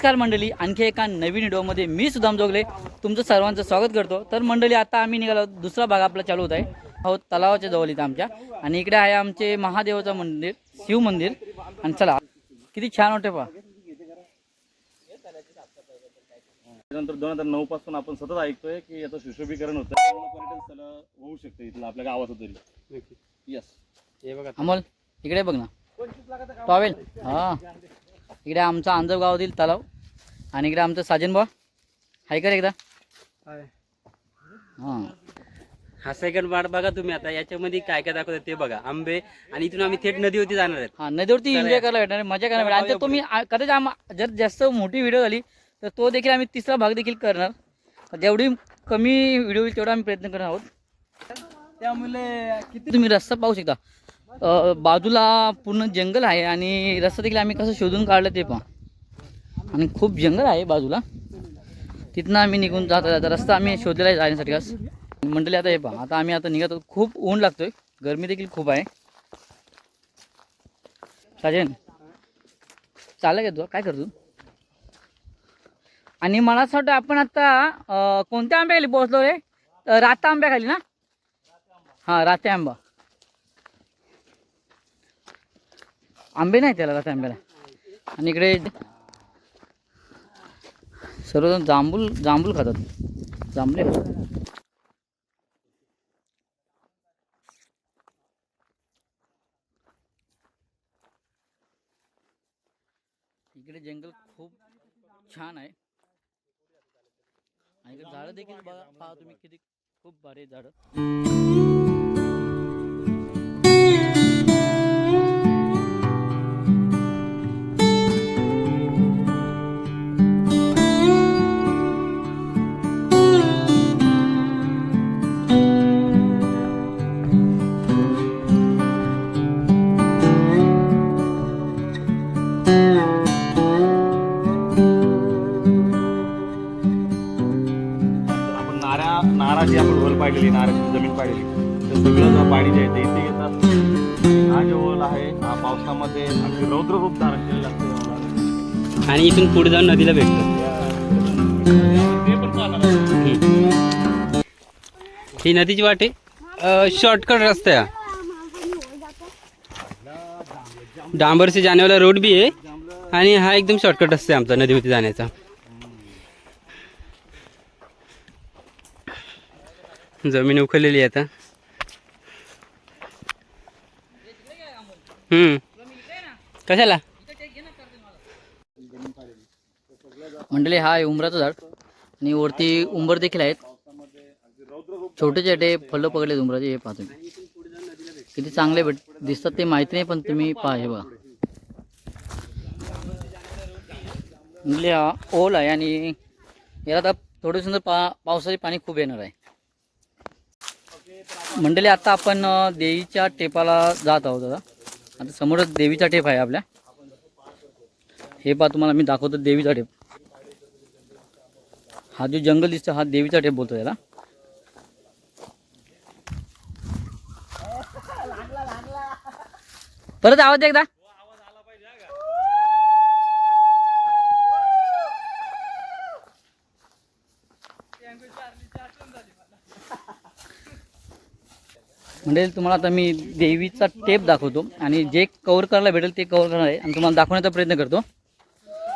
नमस्कार मंडळी. आणखी एका नवीन व्हिडिओमध्ये मी सुदाम जोगले. तुमचं सर्वांचं स्वागत करतो. तर मंडळी आता आम्ही निघालो दुसरा भाग आपला चालू होत आहे. आहोत तलावाच्या जवळ इथं आमच्या. आणि इकडे आहे आमचे महादेवाचं मंदिर शिव मंदिर. आणि चला किती छान वाटते पहा. त्यानंतर दोन हजार नऊ पासून आपण सतत ऐकतोय की याचं सुशोभीकरण होतं. पर्यटन स्थळ होऊ शकतं इथलं आपल्या गावात तरी. यस हे बघा. अमोल इकडे बघ ना. टॉवेल. हा. इकडे आमचा आंजव गावातील तलाव आणि इकडे आमचं साजन बा हाय कर एकदा? हां. हा सेकंड पार्ट बघा तुम्ही आता. याच्यामध्ये काय काय दाखवतात ते बघा. आंबे आणि इथून आम्ही थेट नदीवरती जाणार आहेत. हा नदीवरती एन्जॉय करायला भेटणार मजा करायला भेटणार आणि ते तुम्ही आ- कदाचित आम जर जास्त मोठी व्हिडिओ झाली तर तो देखील आम्ही तिसरा भाग देखील करणार. जेवढी कमी व्हिडिओ होईल तेवढा आम्ही प्रयत्न करणार आहोत. त्यामुळे किती तुम्ही रस्ता पाहू शकता. बाजूला पूर्ण जंगल आहे आणि रस्ता देखील आम्ही कसं शोधून काढलं ते पहा. आणि खूप जंगल आहे बाजूला. तिथनं आम्ही निघून जाता जाता रस्ता आम्ही शोधलेला आहे जाण्यासाठी आज. मंडळी आता हे पहा. आता आम्ही आता निघत खूप ऊन लागतोय. गरमी देखील खूप आहे. साजन चालेल का तू. काय करतो? आणि मला असं वाटतं आपण आता कोणत्या आंब्याखाली पोहोचलो रे? राता आंब्याखाली ना? हां राते आंबा आंबे नाही त्याला राते आंब्याला? आणि इकडे सर्वजण जांभूल जांभूल खातात. जांभले खातात. इकडे जंगल खूप छान आहे. आणि इकडे झाडं देखील बघा पहा तुम्ही किती खूप भारी झाडं. इथून पुढे जाऊन नदीला भेटतो. ही नदीची वाट आहे. शॉर्टकट रस्ता आहे हा. जाण्यावाला रोड बी आहे. आणि हा एकदम शॉर्टकट रस्ता आहे आमचा नदीमध्ये जाण्याचा. जमीन उखळलेली आहे आता. हम्म. कशाला? मंडळी हा आहे उंबराचं झाड. आणि वरती उंबर देखील आहेत. छोटे छोटे फळं पकडले उंबराचे हे पहा तुम्ही किती चांगले भेट दिसतात ते माहिती नाही पण तुम्ही पहा हे बघा. म्हणजे हा ओल आहे आणि याला आता थोडं सुंदर पा पावसाचे पाणी खूप येणार आहे. मंडळी आता आपण देवीच्या टेपाला जात आहोत आता. आता समोरच देवीचा टेप आहे आपल्या. हे पहा तुम्हाला मी दाखवतो देवीचा टेप. हा जो जंगल दिसतो हा देवीचा टेप बोलतो त्याला परत आवाज एकदा. म्हणजे तुम्हाला आता मी देवीचा टेप दाखवतो आणि जे कवर करायला भेटेल ते कव्हर करणार आहे. आणि तुम्हाला दाखवण्याचा प्रयत्न करतो.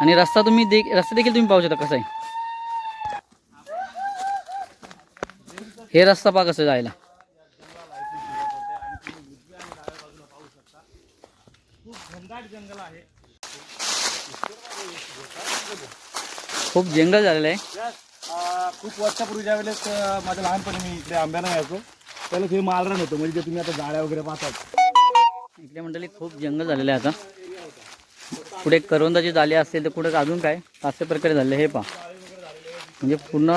आणि रस्ता तुम्ही दे रस्ता देखील तुम्ही पाहू शकता कसा आहे. हे रस्ता पहा कसं जायला. खूप जंगल झालेलं आहे. खूप वर्षापूर्वी ज्या वेळेस माझ्या लहानपणी मी इकडे आंब्यानं यायचो त्याला हे मालरान होतं म्हणजे तुम्ही आता गाड्या वगैरे पाहतात इकडे मंडळी खूप जंगल झालेलं आहे आता. पुढे करवंदाची जाली असतील तर कुठे अजून काय? अशा प्रकारे झाले हे पहा. म्हणजे पूर्ण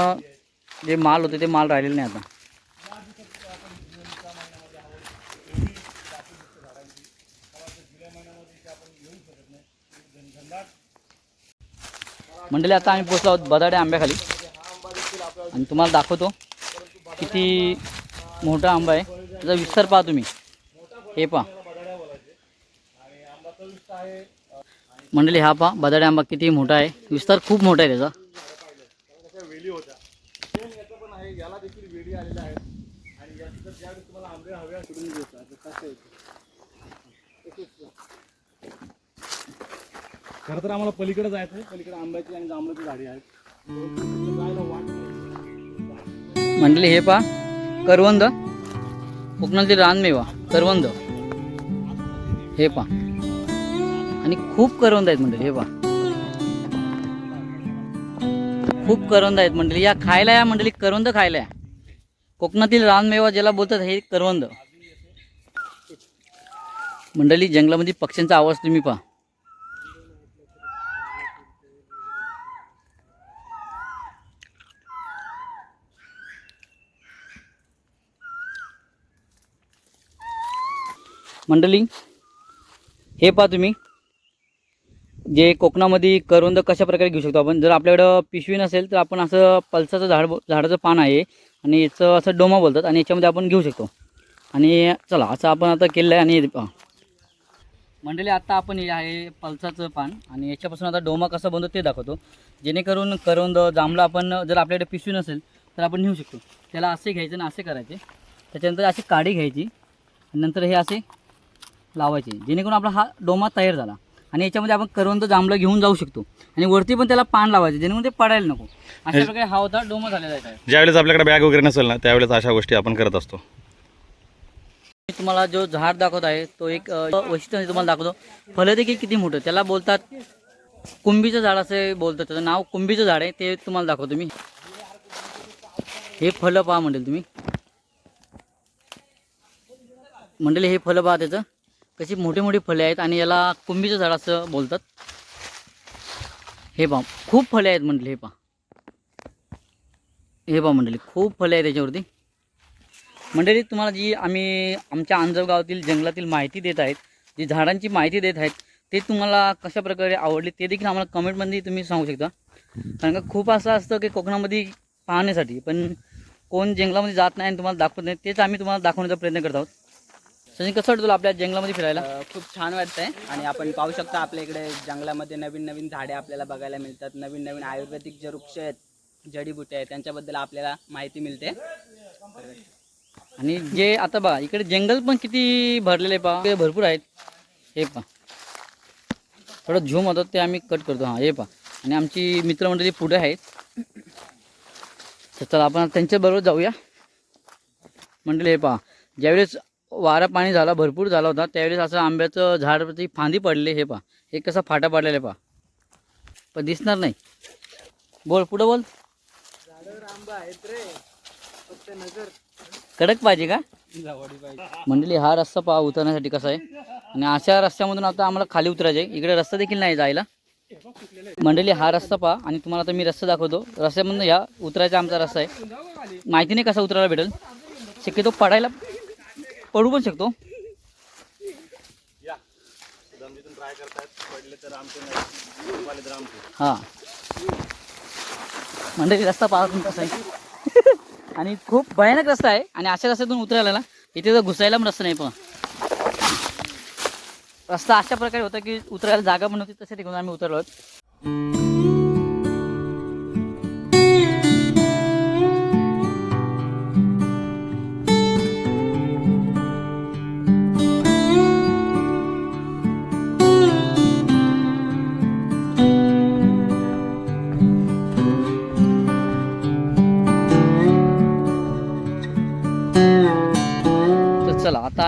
जे माल होते ते माल राहिलेले नाही आता. मंडळी आता आम्ही पोचलो आहोत बदाडे आंब्याखाली. आणि तुम्हाला दाखवतो किती मोठा आंबा आहे. त्याचा विस्तार पहा तुम्ही. हे पहा. मंडळी हा पहा बदाडे आंबा किती मोठा आहे. विस्तार खूप मोठा आहे त्याचा कशा वेली होत्या सेम याचं पण आहे याला देखील वेळी आलेल्या आहेत. आणि याचं जर ज्यावेळेस तुम्हाला आंबे हवे असतील खरं तर आम्हाला पलीकडे जायचं आहे. पलीकडे आंब्याची आणि जांभळाची झाडी आहेत तिथं मंडळी हे पा करवंद. कोकणातील रानमेवा करवंद. हे पा आणि खूप करवंद आहेत मंडळी हे पा खूप करवंद आहेत मंडळी. या खायला या मंडळी करवंद खायला या. कोकणातील रानमेवा ज्याला बोलतात हे करवंद मंडळी जंगलामध्ये पक्ष्यांचा आवाज तुम्ही पहा. मंडळी हे पहा तुम्ही. जे कोकणामध्ये करवंद कशा प्रकारे घेऊ शकतो आपण? जर आपल्याकडं पिशवी नसेल तर आपण असं पलसाचं झाड झाडाचं पान आहे आणि याचं असं डोमा बोलतात आणि याच्यामध्ये आपण घेऊ शकतो. आणि चला असं आपण आता केलेलं आहे आणि मंडळी आता आपण हे आहे पल्साचं पान आणि याच्यापासून आता डोमा कसा बनतो ते दाखवतो. जेणेकरून करवंद जांभळं आपण जर आपल्याकडे पिशवी नसेल तर आपण नेऊ शकतो. त्याला असे घ्यायचे आणि असे करायचे. त्याच्यानंतर अशी काडी घ्यायची नंतर हे असे लावायचे. जेणेकरून आपला हा डोमा तयार झाला. आणि याच्यामध्ये आपण करवंद जांभळं घेऊन जाऊ शकतो. आणि वरती पण त्याला पान लावायचे जेणेकरून ते पडायला नको. अशा प्रकारे हा होता डोमा झालेला आहे ज्यावेळेस आपल्याकडे बॅग वगैरे नसेल ना त्यावेळेस अशा गोष्टी आपण करत असतो. मी तुम्हाला जो झाड दाखवत आहे तो एक वैशिष्ट्य तुम्हाला दाखवतो. फलं देखील किती मोठं त्याला बोलतात कुंभीचं झाड असे बोलतात. त्याचं नाव कुंभीचं झाड आहे ते तुम्हाला दाखवतो मी. हे फलं पहा म्हणेल तुम्ही. मंडळी हे फलं पहा त्याचं. कशी मोठी मोठी फळे आहेत आणि याला कुंबीचं झाड असं बोलतात. हे पहा खूप फळे आहेत म्हटले हे पहा. हे पहा मंडळी खूप फळे आहेत त्याच्यावरती मंडळी तुम्हाला जी आम्ही आमच्या आंजवगावातील जंगलातील माहिती देत आहेत जी झाडांची माहिती देत आहेत ते तुम्हाला कशा प्रकारे आवडली ते देखील आम्हाला कमेंटमध्ये तुम्ही सांगू शकता. कारण का खूप असं असतं की कोकणामध्ये पाहण्यासाठी पण कोण जंगलामध्ये जात नाही आणि तुम्हाला दाखवत नाही तेच आम्ही तुम्हाला दाखवण्याचा प्रयत्न करत आहोत. सचिन कसं वाटतं तुला आपल्या जंगलामध्ये फिरायला? अ, खूप छान वाटतंय. आणि आपण पाहू शकता आपल्या इकडे जंगलामध्ये नवीन नवीन झाडे आपल्याला बघायला मिळतात. नवीन नवीन आयुर्वेदिक जे वृक्ष आहेत जडीबुटी आहेत त्यांच्याबद्दल आपल्याला माहिती मिळते. आणि जे आता बघा इकडे जंगल पण किती भरलेले आहे पहा. भरपूर आहेत. हे पहा. थोडं झूम होतं ते आम्ही कट करतो. हां हे पहा. आणि आमची मित्रमंडळी पुढे आहेत. तर चला आपण त्यांच्याबरोबर जाऊया. मंडळी हे पहा. ज्यावेळेस वारा पाणी झाला भरपूर झाला होता. त्यावेळेस असं आंब्याचं झाडवरती फांदी पडले हे पहा. हे कसा फाटा पडलेला आहे पहा. पण दिसणार नाही. बोल पुढं बोल. कडक पाहिजे का? मंडळी हा रस्ता पहा उतरण्यासाठी कसा आहे. आणि अशा रस्त्यामधून आता आम्हाला खाली उतरायचं आहे. इकडे रस्ता देखील नाही जायला. मंडळी हा रस्ता पहा. आणि तुम्हाला आता मी रस्ता दाखवतो. रस्त्यामधून ह्या उतरायचा आमचा रस्ता आहे. माहिती नाही कसा उतरायला भेटेल. शक्यतो पडायला पडू पण शकतो. ट्राय करतायत. पडले तर आमचे पडले तर आमचे. हां. मंडळी रस्ता पहा तुम्ही कसा आहे? आणि खूप भयानक रस्ता आहे. आणि अशा रस्त्यातून उतरायला ना इथे तर घुसायला पण रस्ता नाही पण. रस्ता अशा प्रकारे होता की उतरायला जागा पण होती तशा ठिकाणी आम्ही उतरलो आहोत.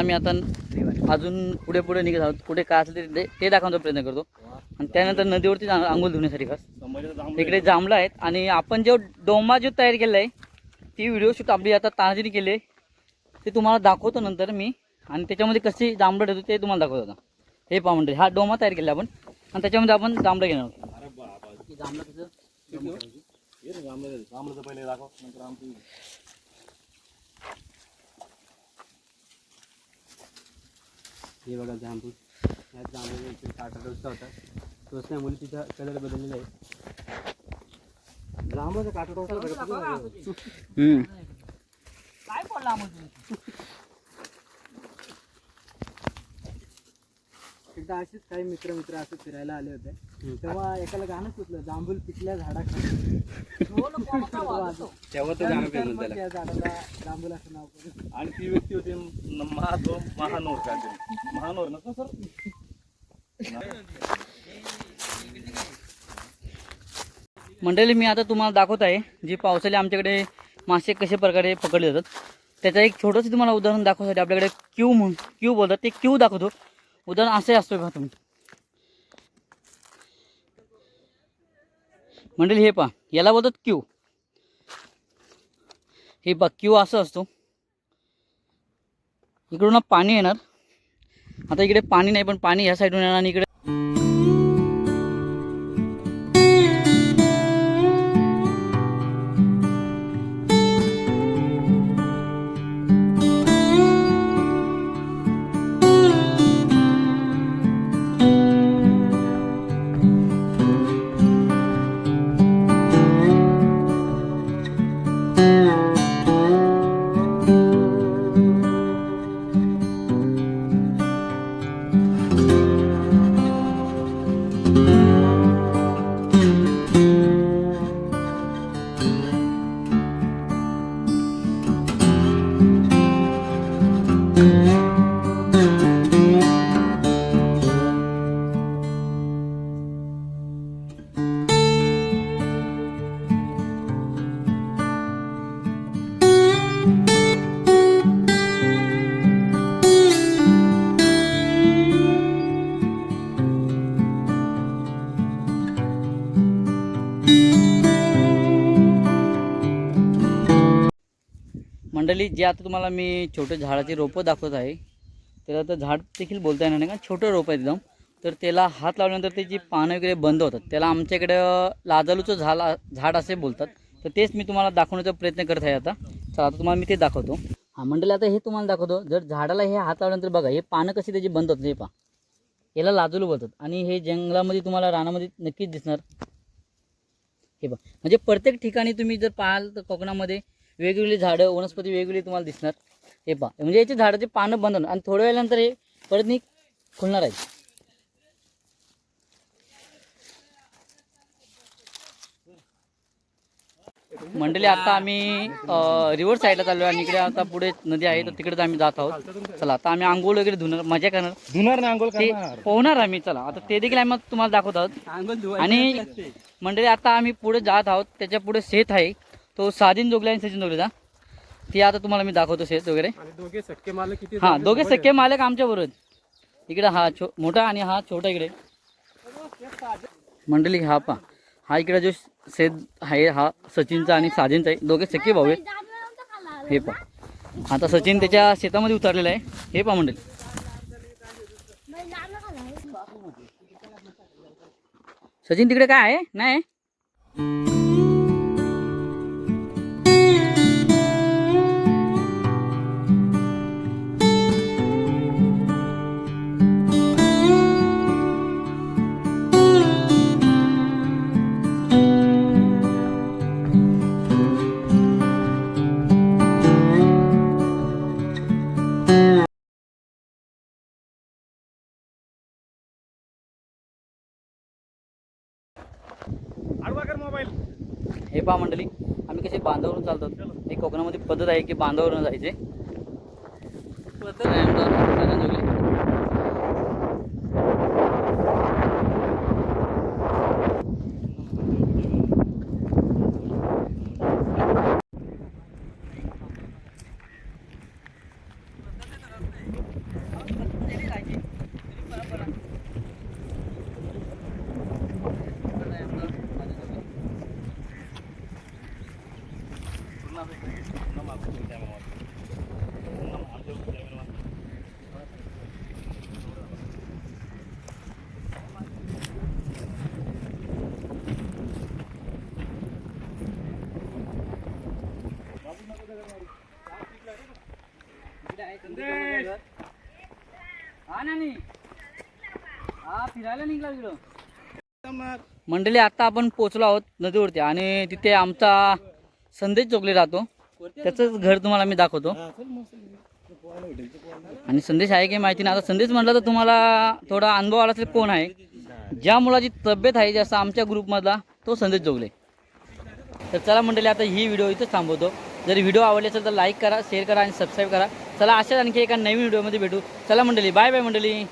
आम्ही आता अजून पुढे पुढे निघत आहोत. पुढे काय असेल ते ते दाखवण्याचा प्रयत्न करतो. आणि त्यानंतर नदीवरती आंघोळ धुण्यासाठी खास इकडे जांभळं आहेत. आणि आपण जो डोमा जो तयार केला आहे ती व्हिडिओ शूट आपली आता तानाजीने केली. आहे ते तुम्हाला दाखवतो नंतर मी. आणि त्याच्यामध्ये कशी जांभळं ठेवतो ते तुम्हाला दाखवतो आता. हे पहा म्हणजे हा डोमा तयार केला आपण. आणि त्याच्यामध्ये आपण जांभळं घेणार आहोत. जांभळं कसं ये रे जांभळं जांभळं पहिले दाखव नंतर आमची हे बघा जांभूळ. या जांभूळ काटा टोचता होता. टोचण्यामुळे तिथं कलर बदललेला आहे. जांभळाचं काटा टोचलं. काय पडला एकदा असेच काही मित्र मित्र असं फिरायला आले होते. तेव्हा एकाला गाणं सुचलं जांभूल पिकल्या झाडाखाली. तेव्हा तो गाणं फेमस मग झाला या झाडाला जांभूल असं नाव पडलं आणि ती व्यक्ती होती न- महादो महानोर काहीतरी महानोर ना सर? मंडळी मी आता तुम्हाला दाखवत आहे जी पावसाळी आमच्याकडे मासे कशा प्रकारे पकडले जातात. त्याचं एक छोटंसं तुम्हाला उदाहरण दाखवण्यासाठी आपल्याकडे क्यू म्हणून क्यू बोलतात ते क्यू दाखवतो. उदाहरण असे असतो का तुम्ही मंडळी हे पहा. याला बोलतात क्यू हे पहा क्यू असं असतो. इकडून पाणी येणार. आता इकडे पाणी नाही पण पाणी ह्या साईडून येणार आणि इकडे मंडळी जे आता तुम्हाला मी छोटे झाडाची रोपं दाखवत आहे त्याला तर झाड देखील बोलता येणार नाही का? छोटं रोप आहे एकदम. तर त्याला हात लावल्यानंतर त्याची पानं वगैरे बंद होतात त्याला आमच्याकडं लाजालूचं झाला झाड असे बोलतात. तर तेच मी तुम्हाला दाखवण्याचा प्रयत्न करत आहे आता. चला आता तुम्हाला मी ते दाखवतो. हा मंडळी आता हे तुम्हाला दाखवतो. जर झाडाला हे हात लावल्यानंतर बघा हे पानं कशी त्याची बंद होतात हे पहा. याला लाजलू बोलतात. आणि हे जंगलामध्ये तुम्हाला रानामध्ये नक्कीच दिसणार. हे बघा. म्हणजे प्रत्येक ठिकाणी तुम्ही जर पाहाल तर कोकणामध्ये वेगवेगळी झाडं वनस्पती वेगवेगळी तुम्हाला दिसणार. हे पहा. म्हणजे याचे झाडाचे पानं बंद होणार. आणि थोड्या वेळानंतर हे परत नी खुलणार आहे मंडळी आता आम्ही रिव्हर साईडला चाललो आणि इकडे आता पुढे नदी आहे तर तिकडेच आम्ही जात आहोत. चला आता आम्ही आंघोळ वगैरे धुणार मजा करणार. धुणार ना अंघोळ ते पोहणार आम्ही चला. आता ते देखील आम्ही तुम्हाला दाखवत आहोत. आणि. मंडळी आता आम्ही पुढे जात आहोत. त्याच्या पुढे शेत आहे. तो साधीन जोगला आणि सचिन जोगलेचा ती आता तुम्हाला मी दाखवतो शेत वगैरे. दोघे सक्के मालक किती हा दोघे सख्खे मालक आमच्या बरोबर इकडे हा छो मोठा आणि हा छोटा इकडे. मंडळी हा पा हा इकडे जो शेत आहे हा सचिनचा आणि साधीनचा आहे. दोघे सख्खे भाऊ आहेत. हे पा आता सचिन त्याच्या शेतामध्ये उतरलेला आहे. हे पा मंडळी. सचिन तिकडे काय आहे? नाही हे पहा मंडळी आम्ही कसे बांधावरून चालतो. एक कोकणामध्ये पद्धत आहे की बांधावरून जायचे. पद्धत आहे आमचा साधन जोगले. हा नानी हा फिरायला निघला तिकडं मंडळी आता आपण पोचलो आहोत नदीवरती आणि तिथे आमचा संदेश चोकले राहतो. त्याचंच घर तुम्हाला मी दाखवतो. आणि संदेश आहे की माहिती नाही? आता संदेश म्हटलं तर तुम्हाला थोडा अनुभव आला असेल कोण आहे? ज्या मुलाची तब्येत आहे जसं आमच्या ग्रुपमधला तो संदेश जोगले तर चला मंडळी आता ही व्हिडिओ इथंच थांबवतो. जर व्हिडिओ आवडले असेल तर लाईक करा शेअर करा आणि सबस्क्राईब करा. चला अशाच आणखी एका नवीन व्हिडिओमध्ये भेटू. चला मंडळी बाय बाय मंडळी.